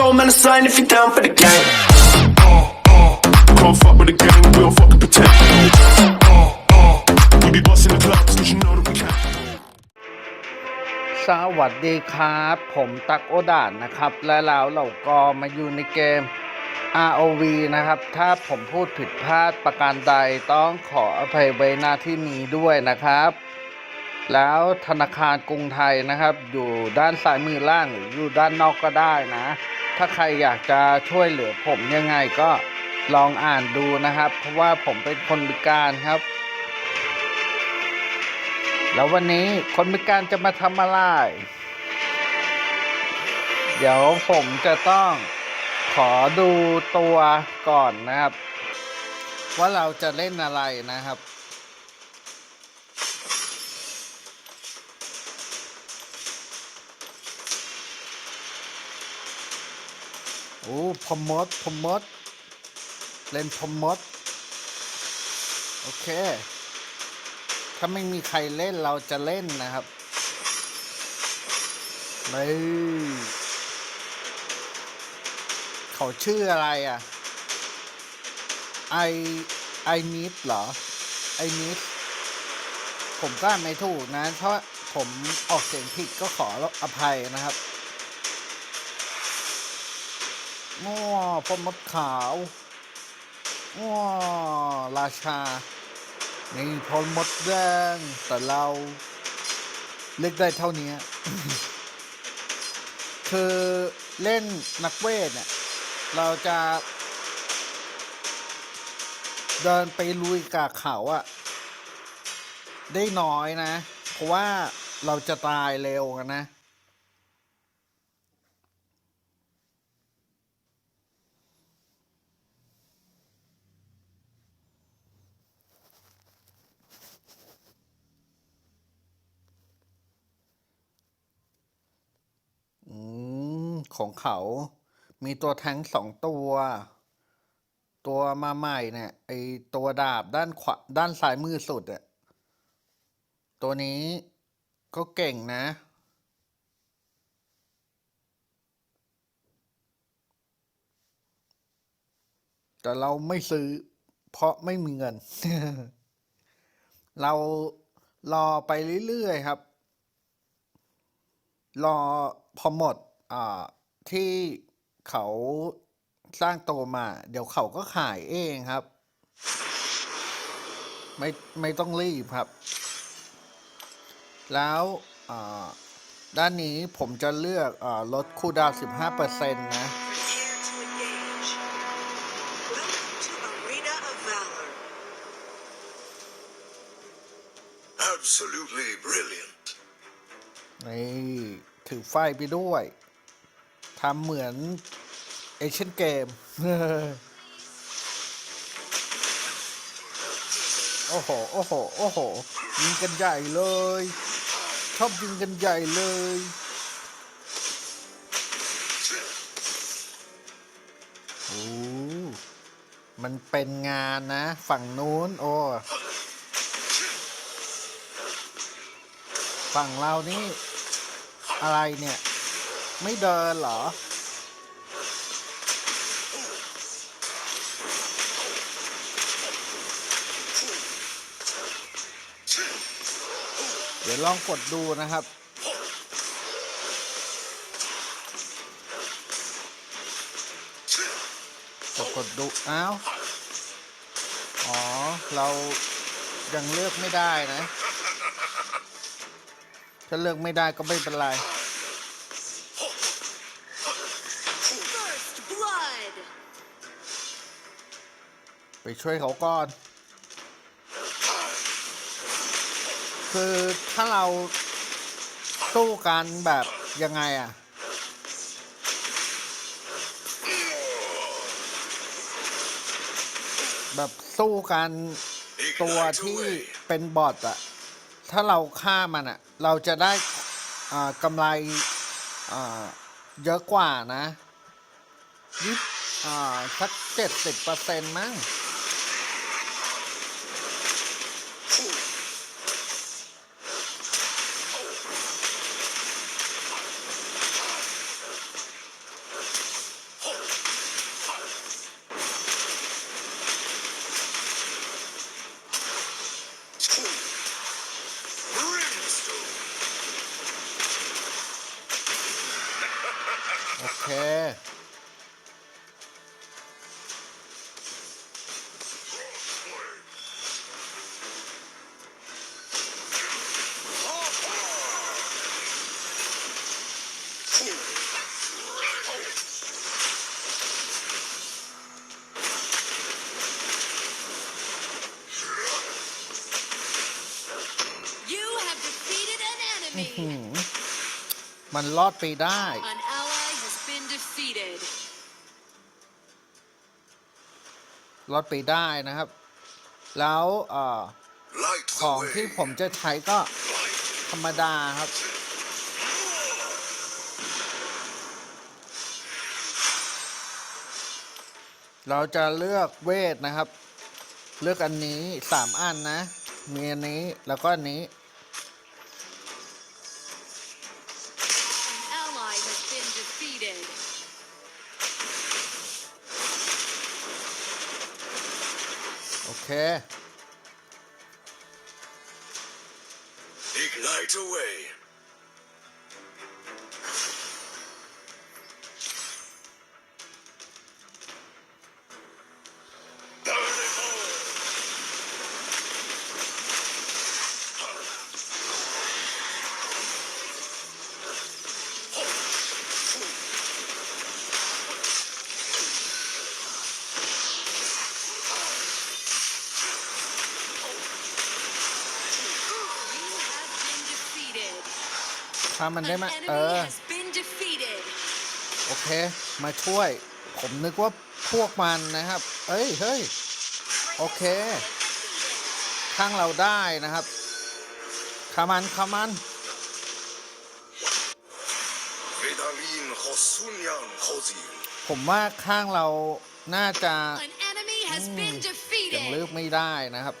control, man, a sign if you're down for the game. Can't fuck with the gang, we don't fucking pretend. We be busting the clubs, cause you know that we can. สวัสดีครับ ผมตักโอดานนะครับ และแล้วเราก็มาอยู่ในเกม ROV นะครับ ถ้าผมพูดผิดพลาดประการใดต้องขออภัยไว้หน้าที่นี้ด้วยนะครับ แล้วธนาคารกรุงไทยนะครับ อยู่ด้านซ้ายมือล่างหรืออยู่ด้านนอกก็ได้นะ ถ้าใครอยากจะช่วยเหลือผมยังไงก็ลองอ่านดูนะครับ เพราะว่าผมเป็นคนพิการครับ แล้ววันนี้คนพิการจะมาทำอะไร เดี๋ยวผมจะต้องขอดูตัวก่อนนะครับ ว่าเราจะเล่นอะไรนะครับ อ้พอมดพอมดเล่นพอมดโอเค ถ้าไม่มีใครเล่นเราจะเล่นนะครับนี่เขาชื่ออะไรอะไอไอนิดเหรอไอนิดผมก็อ่าไม่ถูกนะ เพราะผมออกเสียงผิดก็ขออภัยนะครับ ง้อพอมดขาวง้อราชานี่พลมดแดงแต่เราเล่นได้เท่านี้คือเล่นนักเวทเนี่ย เราจะ เดินไปลุยกับเขาอะได้น้อยนะ เพราะว่าเราจะตายเร็วกันนะ ของเขา มีตัวแทงสองตัว ตัวมาใหม่เนี่ยไอตัวดาบด้านขวาด้านซ้ายมือสุดอะตัวนี้ก็เก่งนะ แต่เราไม่ซื้อ เพราะไม่มีเงิน เรารอไปเรื่อยๆครับ รอพอหมด อ่า ที่เขาสร้างตัวมา เดี๋ยวเขาก็ขายเองครับ ไม่ไม่ต้องรีบครับ แล้วอ่าด้านนี้ผมจะเลือกอาลดคูลดาวน์15%นะ Prepare to engage. Welcome to Arena of Valor. Absolutely brilliant. นี่ถือไฟไปด้วย ทำเหมือนเอเชียนเกม โอ้โห โอ้โห โอ้โห ยิงกันใหญ่เลย ชอบยิงกันใหญ่เลย โอ้ มันเป็นงานนะ ฝั่งนู้น โอ้ฝั่งเรานี่ อะไรเนี่ย ไม่เดินเหรอ เดี๋ยวลองกดดูนะครับ กดกดดู อ้าว อ๋อ เรายังเลือกไม่ได้นะ ถ้าเลือกไม่ได้ก็ไม่เป็นไร First Blood. ไป ช่วยเขาก่อน คือถ้าเราสู้กันแบบยังไงอะแบบสู้กันตัวที่เป็นบอทอะถ้าเราฆ่ามันอะเราจะได้กำไรเยอะกว่านะยี่อ่าสักเจ็ดสิบเปอร์เซ็นต์มั้ง เ You have defeated an หื enemy. มมันรอดไปได้ An รอดไปได้นะครับ แล้วเอ่อ Light ของที่ผมจะใช้ก็ธรรมดาครับ เราจะเลือกเวทนะครับ เลือกอันนี้สามอันนะ มีอันนี้แล้วก็อันนี้ โถ้ามันได้ An มาเอ enemy อ has been defeated. โอเค มาช่วย ผมนึกว่าพวกมันนะครับ เอ้ย เฮ้ย โอเค ข้างเราได้นะครับขามันขามัน Vedalin Hosunyan Hozil. ผมว่าข้างเราน่าจะ An enemy has Mm. been ยังเลื defeated. อกไม่ได้นะครับ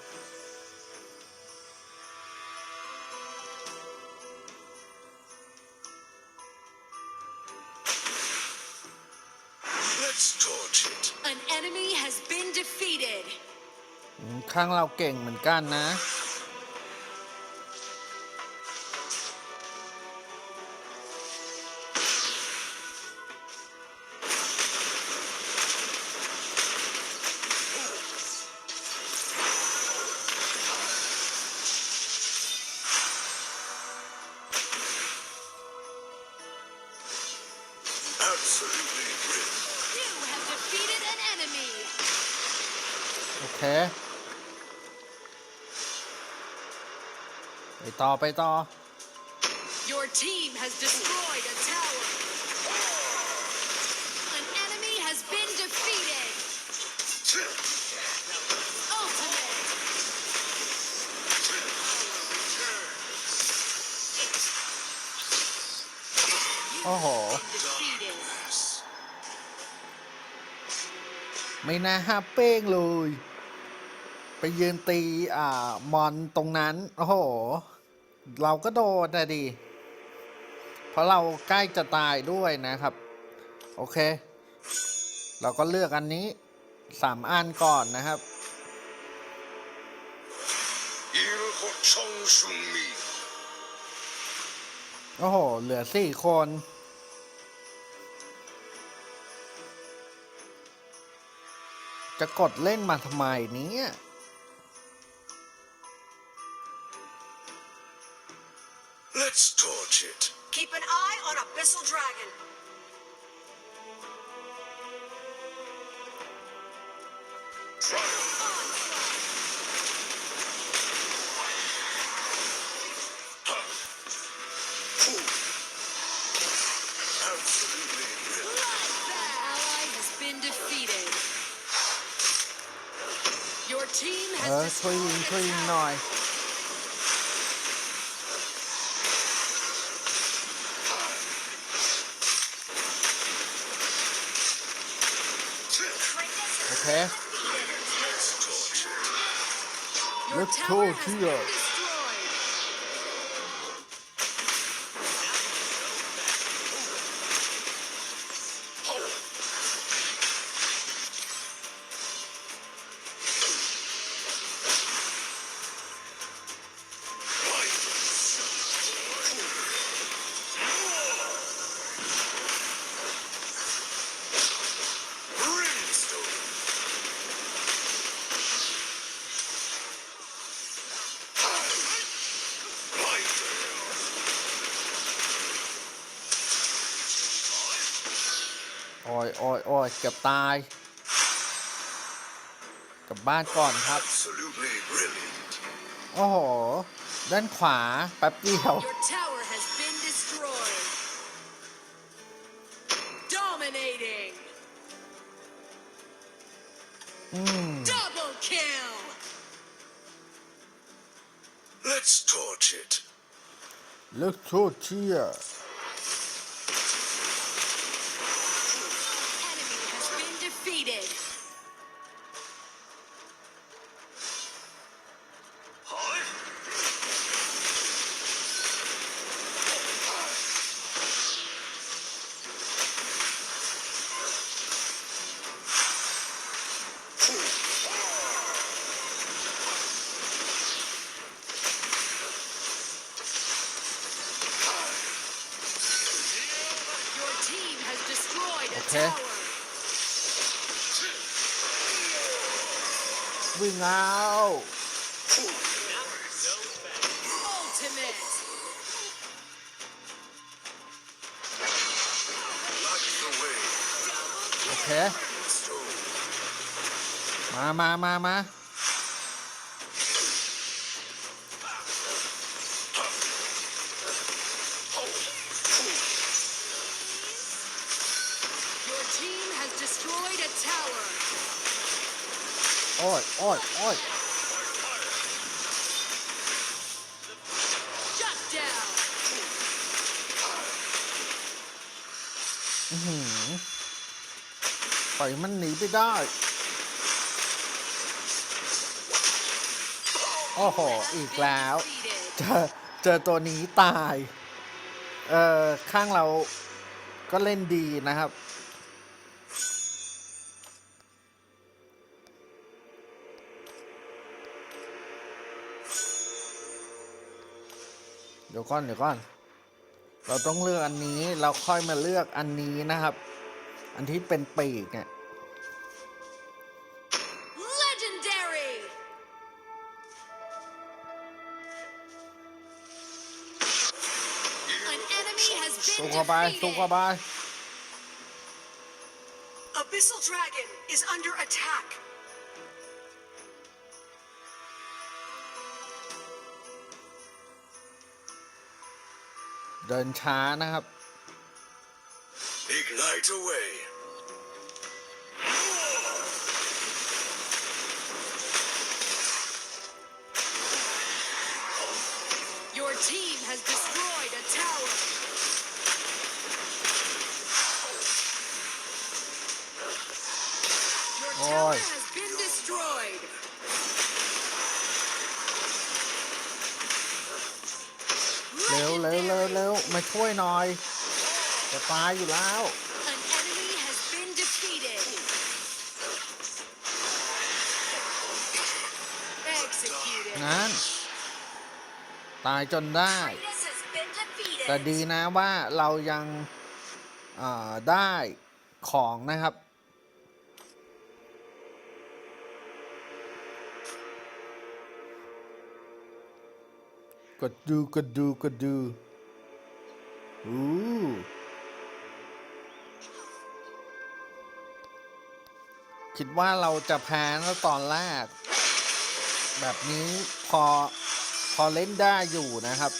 ข้างเราเก่งเหมือนกันนะ ไปต่อไปต่อ Your team has destroyed a tower. An enemy has been defeated. Ultimate. โอ้โห Defeated. ไม่น่าห้าเป้งเลย ไปยืนตีอ่ามอนตรงนั้น โอ้โห เราก็โดนนะดิเพราะเราใกล้จะตายด้วยนะครับ โอเค เราก็เลือกอันนี้สามอันก่อนนะครับ Il Ho Chong Shun Mi. โอ้โห เหลือสี่คน จะกดเล่นมาทำไมเนี้ย Let's torch it. Keep an eye on Abyssal Dragon. Absolutely brilliant. An ally has been defeated. Your team เอ โอ้ยโอ้ยโอ้ยเกือบตายกลับบ้านก่อนครับ Absolutely brilliant. โอ้โห ด้านขวา แป๊บเดียว Your tower has been destroyed. Dominating. อืม Double kill. Let's torch it. เลิก วิ่งเอา Ultimate. Light the way. โอเค Stone. มามามามา Your team has destroyed a tower. โอ้ยโอ้ยโอ้ยปล่อยมันหนีไปได้ โอ้โห อีกแล้ว เจอเจอตัวนี้ตาย เออข้างเราก็เล่นดีนะครับ เดี๋ยวก่อนเดี๋ยวก่อน เราต้องเลือกอันนี้เราค่อยมาเลือกอันนี้นะครับ อันที่เป็นปีกเนี่ย Legendary. An enemy has สู้ been เข้าไปสู้เข้า defeated. ไป Abyssal Dragon is under attack. เดินช้านะครับ Ignite away. ช่วยหน่อย จะตายอยู่แล้ว An enemy has been defeated. Executed. งั้น ตายจนได้ Titus has been defeated. แต่ดีนะว่าเรายังเอ่อได้ของนะครับ กดดูกดดูกดดู อู้คิดว่าเราจะแพ้แล้วตอนแรก แบบนี้พอ พอเล่นได้อยู่นะครับ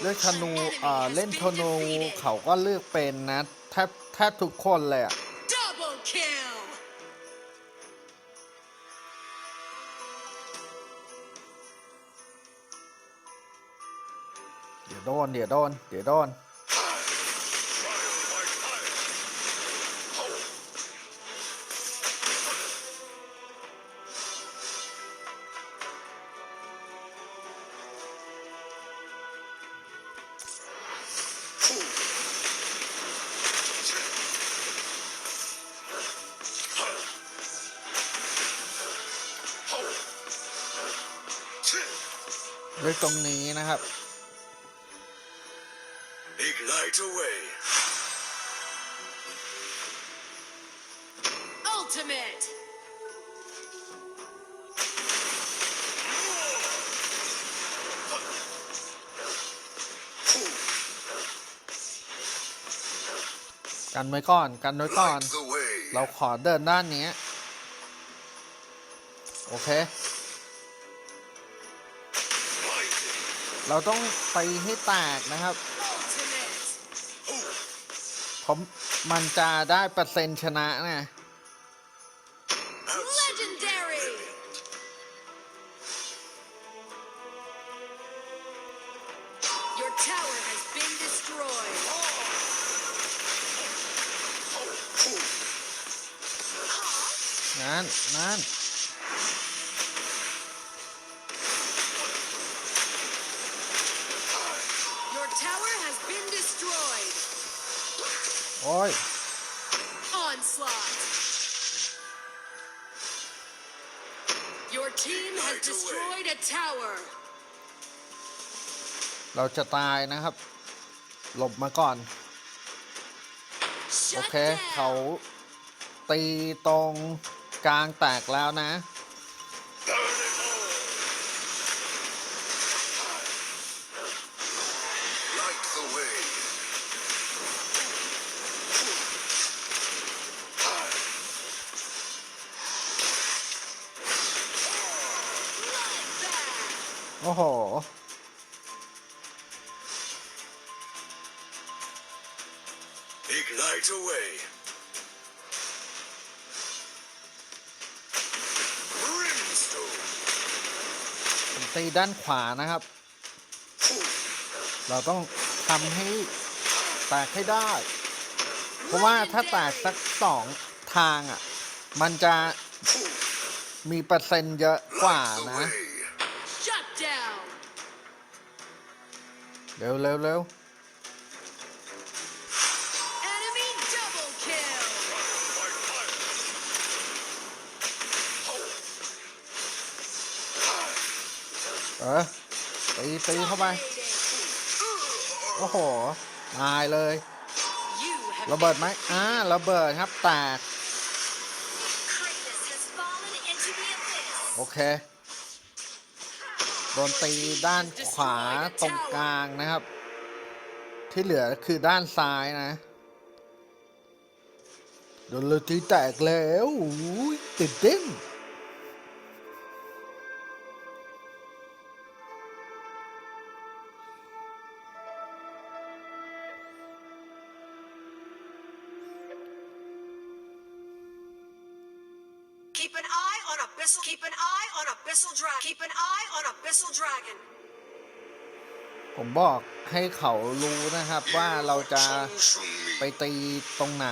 เลือกธนูเอ่อเล่นธนูเขาก็เลือกเป็นนะแทบแทบทุกคนเลยอะ โดน เดี๋ยวโดน เดี๋ยวโดนเลือกตรงนี้นะครับ Ignite away. Ultimate. กันไว้ก่อน กันไว้ก่อน Light the way. เราขอเดินด้านนี้ โอเค Mighty. เราต้องตีให้แตกนะครับ ผมมันจะได้เปอร์เซ็นต์ชนะนะ โอ้ย Onslaught. Your team has destroyed a tower. เราจะตายนะครับ หลบมาก่อน โอ Shut เค เขา down. ตีตรงกลางแตกแล้วนะ Ignite away. Brimstone. ผมตีด้านขวานะครับ เราต้องทำให้แตกให้ได้ เพราะว่าถ้าแตกสักสองทางอะ มันจะมีเปอร์เซ็นต์เยอะกว่า Light the นะ way. Shut down. เร็วเร็วเร็ว Enemy เออตีตีเข้าไป โอ้โห ตายเลยระเบิดไหมอ่าระเบิดครับแตกโอเค โดนตีด้านขวาตรงกลางนะครับ ที่เหลือคือด้านซ้ายนะ โดนเลยตีแตกแล้วติดเต้น บอกให้เขารู้นะครับว่าเราจะไปตีตรงไหน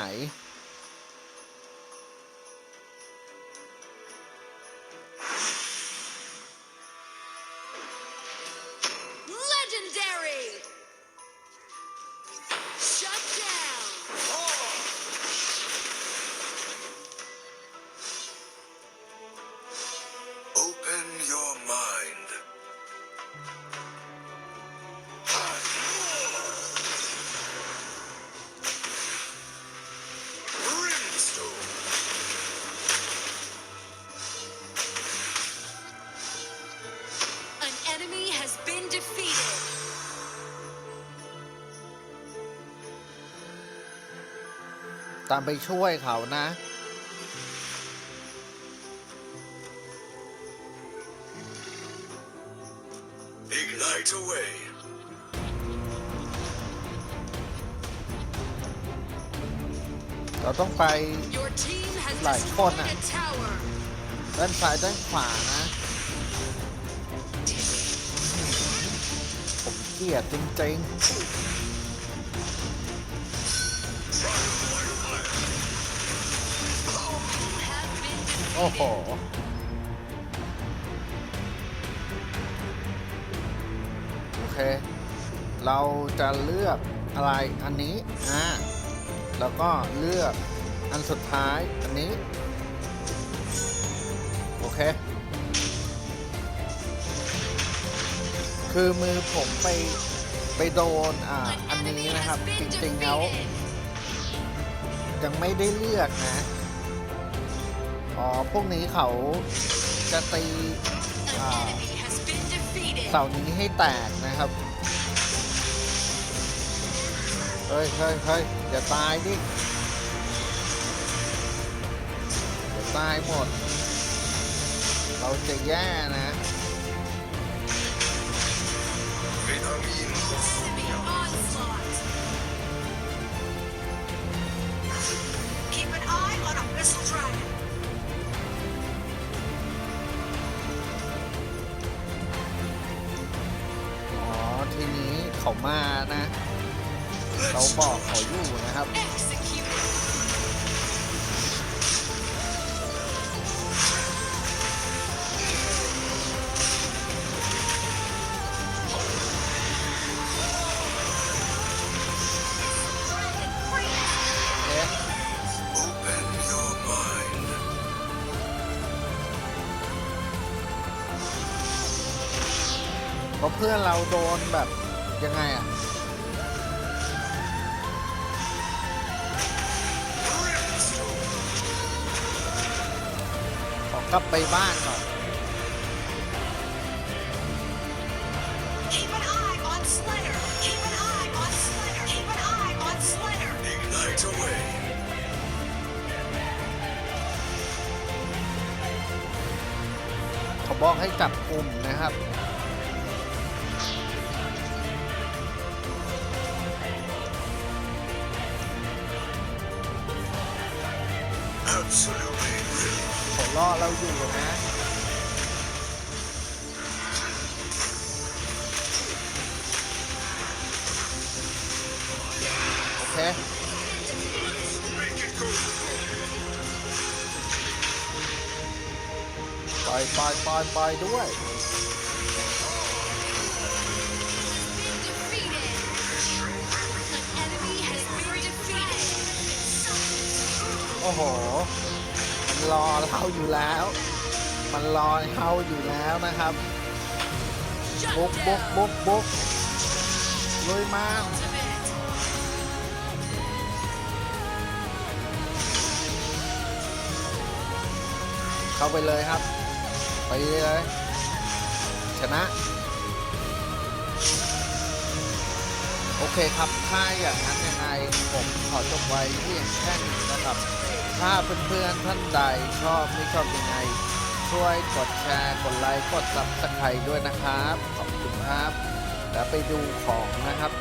ตามไปช่วยเขานะ Ignite away. เราต้องไป Your team has Lại destroyed con à? a tower. ด้านซ้ายด้านขวานะ ผมเกลียดจริง อ้โหโอเค เราจะเลือกอะไรอันนี้อ่าแล้วก็เลือกอันสุดท้ายอันนี้ โอเค คือมือผมไปไปโดนอ่าอันนี้นะครับ จริงๆแล้วยังไม่ได้เลือกนะ อ๋อ พวกนี้เขาจะตีเสานี้ให้แตกนะครับเอเฮ้ยเฮ้ยเฮ้ยอย่าตายดิอย่าตายหมด เราจะแย่นะ เพราะเพื่อนเราโดนแบบยังไงอะขอกลับไปบ้านก่อน Keep an eye on Slayer. Keep an eye on Slayer. Keep an eye on Slayer. Ignite away. เขาบอกให้จับกลุ่มนะครับ ปล่อยปล่อยปล่อยปด้วยโอ้โห มันรอเราอยู่แล้ว มันรอเราอยู่แล้วนะครับบุกบุกบุกบุกลุยมาเข้าไปเลยครับ ไปเลยชนะ โอเคครับถ้าอย่างนั้นยังไงผมขอจบไว้ที่แค่นี้นะครับ ถ้าเพื่อนๆท่านใดชอบไม่ชอบยังไง ช่วยกดแชร์ กดไลค์ กดซับสไครต์ด้วยนะครับ ขอบคุณครับ แล้วไปดูของนะครับ